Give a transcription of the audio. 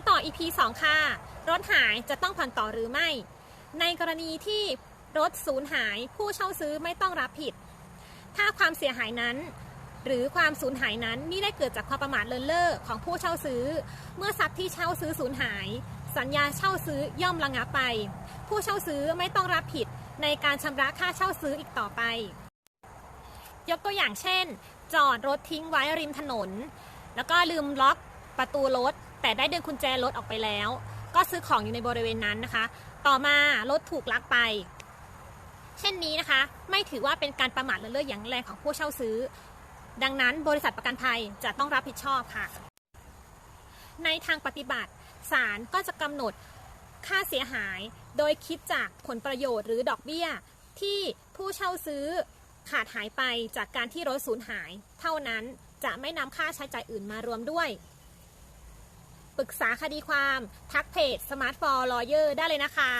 มาต่อ EP 2 ค่ะ รถหายจะต้องผ่อนต่อหรือไม่ ในกรณีที่รถสูญหายผู้เช่าซื้อไม่ต้องรับผิด ถ้าความเสียหายนั้น หรือความสูญหายนั้นไม่ได้เกิดจากความประมาทเลินเล่อของผู้เช่าซื้อ เมื่อทรัพย์ที่เช่าซื้อสูญหาย สัญญาเช่าซื้อย่อมระงับไป ผู้เช่าซื้อไม่ต้องรับผิดในการชำระค่าเช่าซื้ออีกต่อไป ยกตัวอย่างเช่น จอดรถทิ้งไว้ริมถนน แล้วก็ลืมล็อกประตูรถ แต่ได้ดึงกุญแจรถออกไปแล้ว ก็ซื้อของอยู่ในบริเวณนั้นนะคะ ต่อมารถถูกลักไป เช่นนี้นะคะ ไม่ถือว่าเป็นการประมาทเลินเล่ออย่างแรงของผู้เช่าซื้อ ดังนั้นบริษัทประกันภัยจะต้องรับผิดชอบค่ะ ในทางปฏิบัติศาลก็จะกำหนดค่าเสียหายโดยคิดจากผลประโยชน์หรือดอกเบี้ย ที่ผู้เช่าซื้อขาดหายไปจากการที่รถสูญหาย เท่านั้นจะไม่นำค่าใช้จ่ายอื่นมารวมด้วย ปรึกษาคดีความ ทักเพจ Smart for Lawyer ได้เลยนะคะ